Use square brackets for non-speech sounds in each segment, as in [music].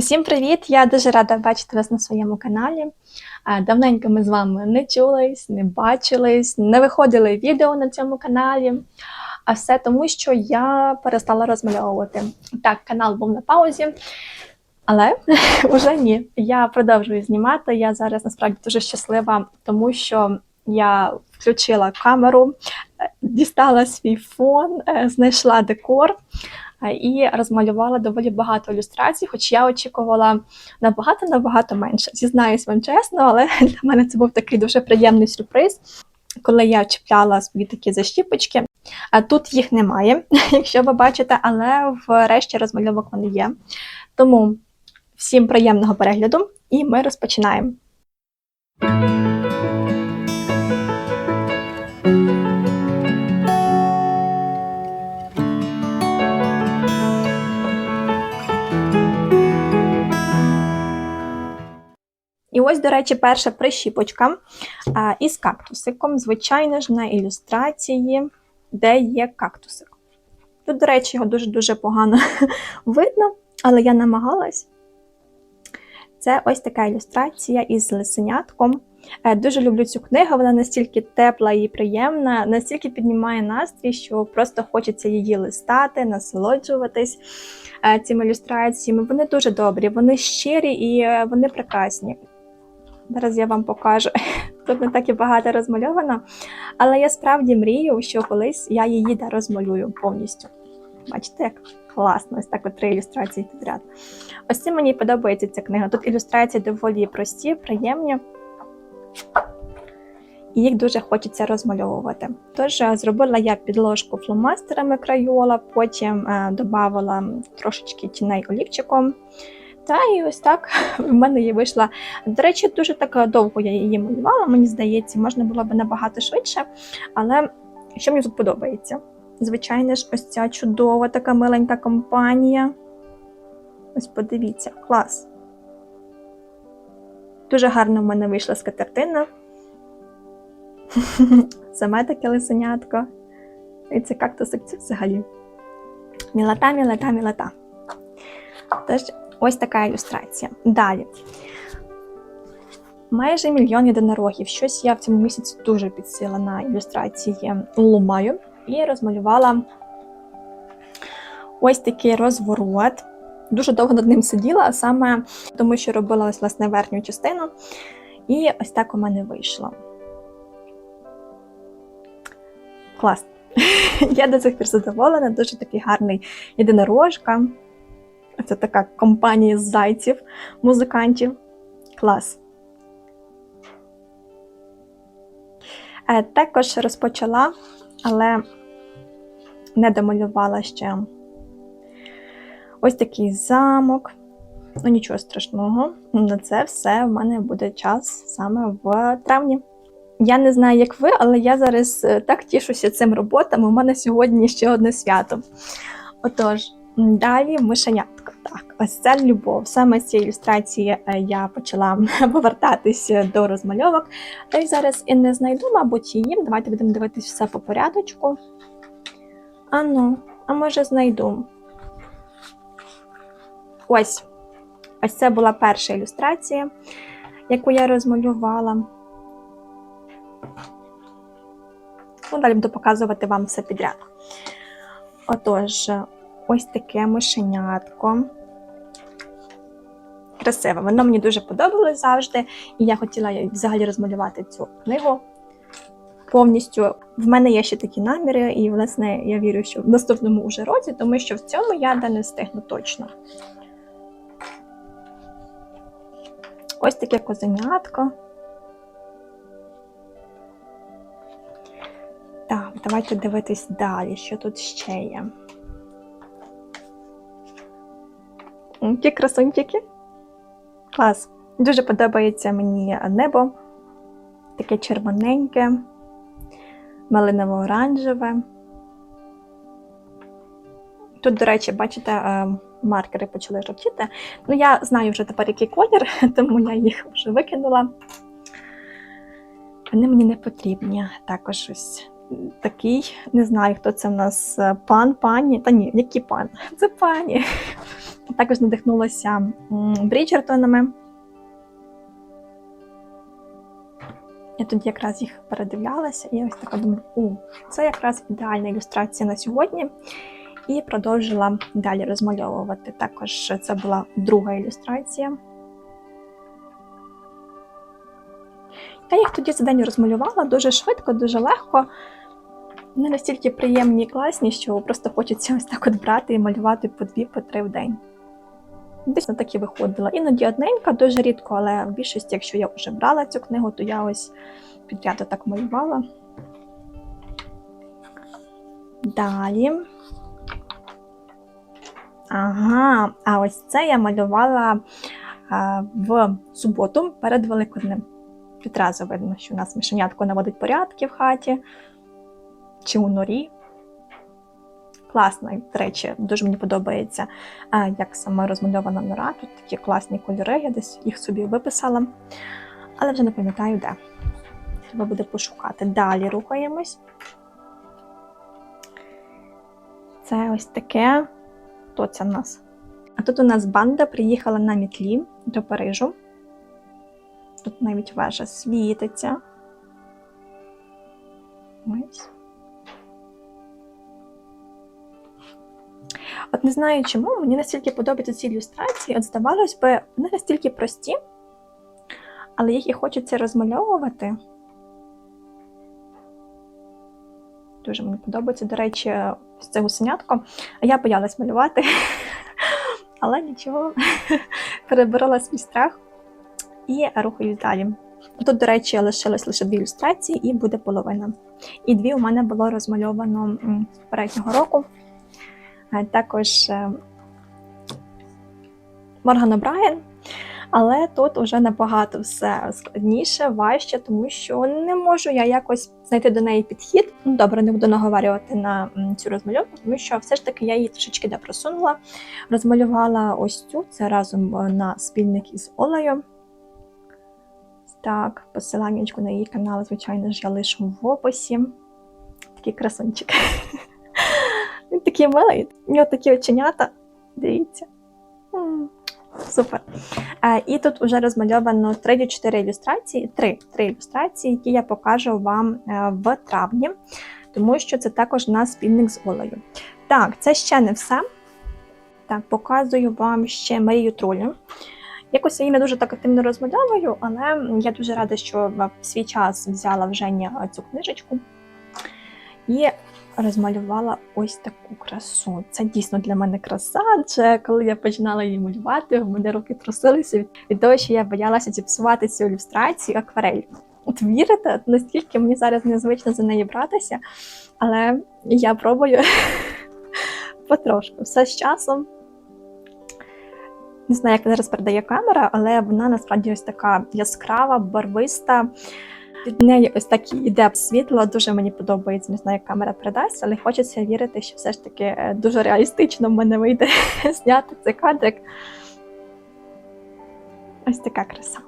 Усім привіт! Я дуже рада бачити вас на своєму каналі. Е, Давненько ми з вами не чулись, не бачились, не виходили відео на цьому каналі. А все тому, що я перестала розмальовувати. Так, канал був на паузі, але [laughs] вже ні. Я продовжую знімати. Я зараз насправді дуже щаслива, тому що я включила камеру, е, дістала свій фон, е, знайшла декор і розмалювала доволі багато ілюстрацій, хоч я очікувала набагато-набагато менше. Зізнаюсь вам чесно, але [laughs] для мене це був такий дуже приємний сюрприз, коли я чіпляла свої такі защіпочки. А тут їх немає, [laughs] якщо ви бачите, але врешті розмальовок вони є. Тому всім приємного перегляду, і ми розпочинаємо. Ось, до речі, перша прищіпочка із кактусиком, звичайно ж, на ілюстрації, де є кактусик. Тут, до речі, його дуже-дуже погано [laughs] видно, але я намагалась. Це ось така ілюстрація із лисенятком. Е, Дуже люблю цю книгу, вона настільки тепла і приємна, настільки піднімає настрій, що просто хочеться її листати, насолоджуватись е, цими ілюстраціями. Вони дуже добрі, вони щирі і е, вони прекрасні. Зараз я вам покажу. [laughs] Тут не так і багато розмальовано, але я справді мрію, що колись я її да розмалюю повністю. Бачите, як класно, ось так от три ілюстрації підряд. Ось цим мені подобається ця книга. Тут ілюстрації доволі прості, приємні, і їх дуже хочеться розмальовувати. Тож е, зробила я підложку фломастерами крайола, потім е, додавала трошечки тіней олівчиком. Та і ось так [laughs] в мене її вийшла. До речі, дуже так довго я її малювала, мені здається, можна було б набагато швидше. Але що мені тут подобається? Звичайно ж, ось ця чудова така миленька компанія. Ось подивіться, клас. Дуже гарно в мене вийшла скатертина. [laughs] Саме таке лисенятко. І це кактусик це взагалі. Мілота, мілота, мілота. Тож, ось така ілюстрація. Далі. Майже мільйон єдинорогів. Щось я в цьому місяці дуже підсила на ілюстрації лумаю і розмалювала ось такий розворот. Дуже довго над ним сиділа, а саме тому, що робила ось власне верхню частину. І ось так у мене вийшло. Клас. [laughs] Я до цих пір задоволена, дуже такий гарний єдинорожка. Це така компанія зайців, музикантів. Клас. Е, Також розпочала, але не домалювала ще ось такий замок. Ну, нічого страшного. На це все в мене буде час саме в травні. Я не знаю, як ви, але я зараз е, так тішуся цим роботам. У мене сьогодні ще одне свято. Отож, далі мишенятко. Так, ось це любов. Саме з цієї ілюстрації е, я почала [laughs] повертатися до розмальовок. Та й зараз і не знайду, мабуть, її. Давайте будемо дивитися все по порядочку. А ну, а може знайду. Ось. Ось це була перша ілюстрація, яку я розмалювала. Ну, далі буду показувати вам все підряд. Отож, ось таке мишенятко. Красиве. Воно мені дуже подобалось завжди, і я хотіла взагалі розмалювати цю книгу повністю. В мене є ще такі наміри, і, власне, я вірю, що в наступному уже році, тому що в цьому я да не встигну точно. Ось таке козенятко. Так, давайте дивитись далі, що тут ще є. Які красунчики. Клас. Дуже подобається мені небо. Таке червоненьке, малиново-оранжеве. Тут, до речі, бачите, е, маркери почали жовтіти. Ну, я знаю вже тепер, який колір, [laughs] тому я їх вже викинула. Вони мені не потрібні. Також ось такий, не знаю, хто це в нас е, пан, пані. Та ні, який пан? [laughs] Це пані. Також надихнулася Бріджертонами. Я тоді якраз їх передивлялася, і я ось така думаю, у, це якраз ідеальна ілюстрація на сьогодні. І продовжила далі розмальовувати. Також це була друга ілюстрація. Я їх тоді за день розмалювала дуже швидко, дуже легко. Вони настільки приємні і класні, що просто хочеться ось так от брати і малювати по дві, по три в день. Десь на такі виходила. Іноді одненька, дуже рідко, але в більшості, якщо я вже брала цю книгу, то я ось підряд так малювала. Далі. Ага, а ось це я малювала в суботу перед Великоднем. Відразу видно, що у нас мишенятко наводить порядки в хаті чи у норі. Класно, до речі, дуже мені подобається, як саме розмальована нора. Тут такі класні кольори, я десь їх собі виписала, але вже не пам'ятаю де. Треба буде пошукати. Далі рухаємось. Це ось таке. Хто це в нас? А тут у нас банда приїхала на мітлі до Парижу. Тут навіть вежа світиться. Ось. От не знаю чому, мені настільки подобаються ці ілюстрації. От здавалось би, вони настільки прості, але їх і хочеться розмальовувати. Дуже мені подобається. До речі, це гусенятко. Я боялась малювати, [laughs] але нічого, [laughs] переборола свій страх і рухаюсь далі. Тут, до речі, лишилось лише дві ілюстрації, і буде половина. І дві у мене було розмальовано з попереднього року. Також е, Морган О'Брайен. Але тут вже набагато все складніше, важче, тому що не можу я якось знайти до неї підхід. Ну, добре, не буду наговарювати на цю розмальовку, тому що все ж таки я її трішечки де просунула. Розмалювала ось цю, це разом е, на спільник із Олею. Так, посилання на її канал, звичайно ж, я лишу в описі. Такий красунчик. [laughs] Такий милий. У нього такі оченята. Дивіться. Супер. Е, І тут вже розмальовано 3-4 ілюстрації, 3, 3 ілюстрації, які я покажу вам е, в травні, тому що це також у нас спільник з Олею. Так, це ще не все. Так, показую вам ще Марію Тролю. Якось я її не дуже так активно розмальовую, але я дуже рада, що в свій час взяла в Женя цю книжечку і розмалювала ось таку красу. Це дійсно для мене краса, адже коли я починала її малювати, в мене руки трусилися від, від того, що я боялася зіпсувати цю ілюстрацію акварель. От вірите, настільки мені зараз незвично за неї братися, але я пробую [laughs] потрошку. Все з часом. Не знаю, як зараз передає камера, але вона насправді ось така яскрава, барвиста. Від неї ось так іде світло, дуже мені подобається. Не знаю, як камера передасть, але хочеться вірити, що все ж таки е, дуже реалістично в мене вийде [laughs] зняти цей кадрик. Ось така краса.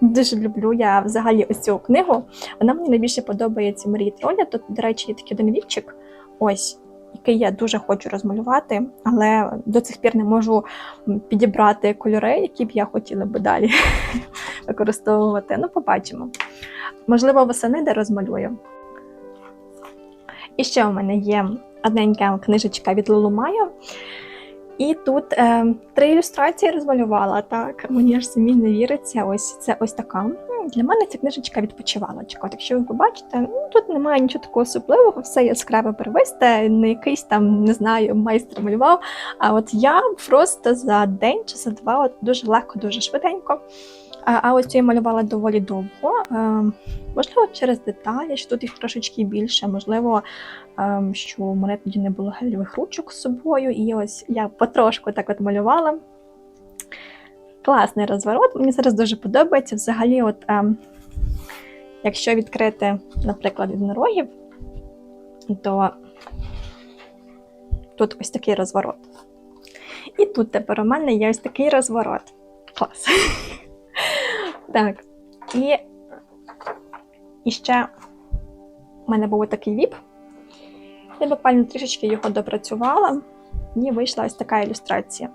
Дуже люблю я взагалі ось цю книгу. Вона мені найбільше подобається Марії Троля. Тут, до речі, є такий один вівчик, ось, який я дуже хочу розмалювати, але до цих пір не можу підібрати кольори, які б я хотіла би далі [laughs] використовувати. Ну, побачимо. Можливо, восени де розмалюю. І ще у мене є одненька книжечка від Лулумаю. Майо. І тут е, три ілюстрації розмалювала. Так, мені аж самі не віриться. Ось це ось така. Для мене ця книжечка відпочивалочка. Якщо ви побачите, ну тут немає нічого такого особливого, все яскраве первисте, не якийсь там, не знаю, майстер малював. А от я просто за день чи за два, от дуже легко, дуже швиденько. А, ось я малювала доволі довго. Е, можливо, через деталі, що тут їх трошечки більше, можливо, е, що у мене тоді не було гелевих ручок з собою, і ось я потрошку так от малювала. Класний розворот, мені зараз дуже подобається. Взагалі, от, е, якщо відкрити, наприклад, єдинорогів, то тут ось такий розворот. І тут тепер у мене є ось такий розворот. Клас. [laughs] Так. І, і ще в мене був такий віп. Я буквально трішечки його допрацювала, і вийшла ось така ілюстрація.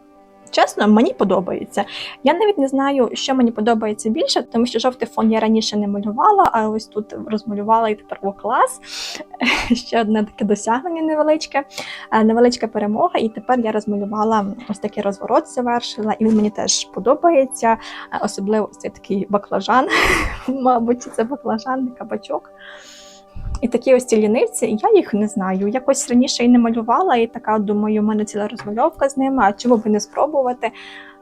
Чесно, мені подобається. Я навіть не знаю, що мені подобається більше, тому що жовтий фон я раніше не малювала, а ось тут розмалювала і тепер о, клас. [laughs] Ще одне таке досягнення невеличке, е, невеличка перемога. І тепер я розмалювала ось такий розворот, завершила, і він мені теж подобається. Е, Особливо цей такий баклажан. [laughs] Мабуть, це баклажан, не кабачок. І такі ось ці лінивці, я їх не знаю. Якось раніше і не малювала, і така думаю, у мене ціла розмальовка з ними, а чому б не спробувати.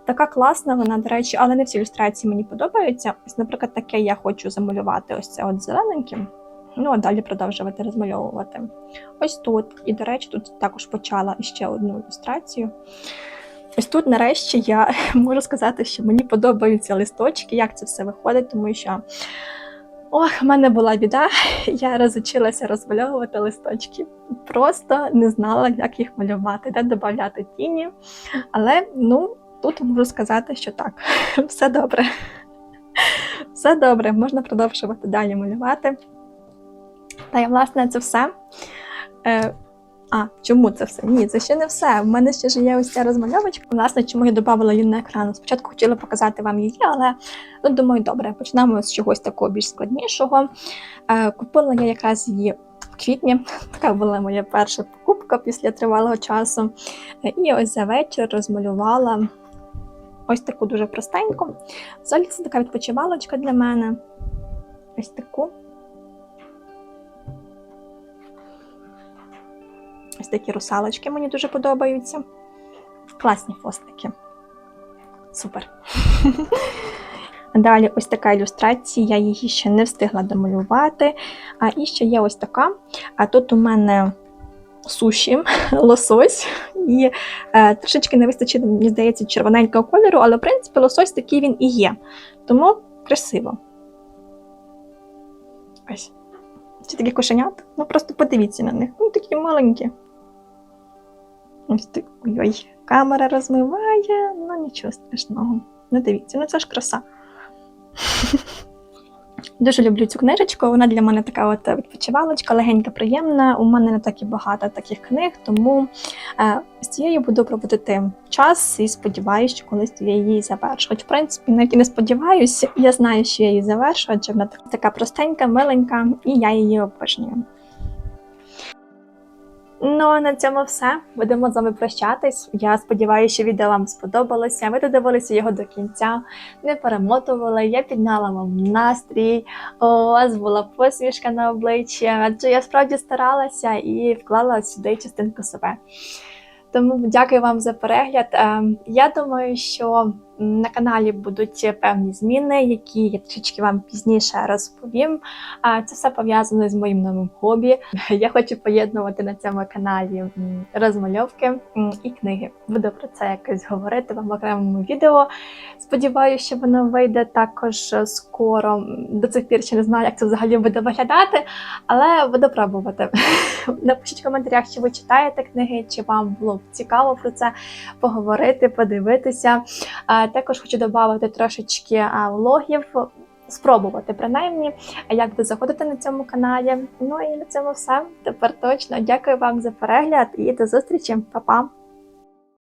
Така класна вона, до речі, але не всі ілюстрації мені подобаються. Ось, наприклад, таке я хочу замалювати ось це от зелененьким. Ну, а далі продовжувати розмальовувати. Ось тут. І, до речі, тут також почала ще одну ілюстрацію. Ось тут, нарешті, я [laughs] можу сказати, що мені подобаються листочки, як це все виходить, тому що ох, в мене була біда. Я розучилася розмальовувати листочки. Просто не знала, як їх малювати, де додати тіні. Але ну, тут можу сказати, що так, [laughs] все добре. Все добре, можна продовжувати далі малювати. Та й, власне, це все. А, чому це все? Ні, це ще не все. У мене ще ж є ось ця розмальовочка. Власне, чому я додавала її на екран. Спочатку хотіла показати вам її, але ну, думаю, добре, почнемо з чогось такого більш складнішого. Е, купила я якраз її в квітні. [laughs] Така була моя перша покупка після тривалого часу. Е, І ось за вечір розмалювала ось таку дуже простеньку. Взагалі це така відпочивалочка для мене. Ось таку. Такі русалочки мені дуже подобаються. Класні хвостики. Супер. [laughs] Далі ось така ілюстрація, я її ще не встигла домалювати. А і ще є ось така. А тут у мене суші, [laughs] лосось, і е, трошечки не вистачить, мені здається, червоненького кольору, але в принципі лосось такий він і є. Тому красиво. Ось. Ці такі кошенят. Ну просто подивіться на них. Ну такі маленькі. Ось так. Ой-ой, камера розмиває, ну нічого страшного. Не дивіться, ну це ж краса. [laughs] Дуже люблю цю книжечку. Вона для мене така от відпочивалочка, легенька, приємна. У мене не так і багато таких книг, тому е, з цією буду проводити час і сподіваюся, що колись я її завершу. Хоч, в принципі, навіть і не сподіваюся, я знаю, що я її завершу, адже вона така простенька, миленька, і я її обожнюю. Ну а на цьому все. Будемо з вами прощатись. Я сподіваюся, що відео вам сподобалося. Ви додивилися його до кінця, не перемотували. Я підняла вам настрій. У вас була посмішка на обличчі, адже я справді старалася і вклала сюди частинку себе. Тому дякую вам за перегляд. Е, Я думаю, що на каналі будуть певні зміни, які я трішечки вам пізніше розповім. Це все пов'язано з моїм новим хобі. Я хочу поєднувати на цьому каналі розмальовки і книги. Буду про це якось говорити вам в окремому відео. Сподіваюся, що воно вийде також скоро. До цих пір ще не знаю, як це взагалі буде виглядати, але буду пробувати. [laughs] Напишіть в коментарях, чи ви читаєте книги, чи вам було б цікаво про це поговорити, подивитися. Також хочу додати трошечки влогів, спробувати принаймні, як буде заходити на цьому каналі. Ну і на цьому все. Тепер точно. Дякую вам за перегляд і до зустрічі, Па-па!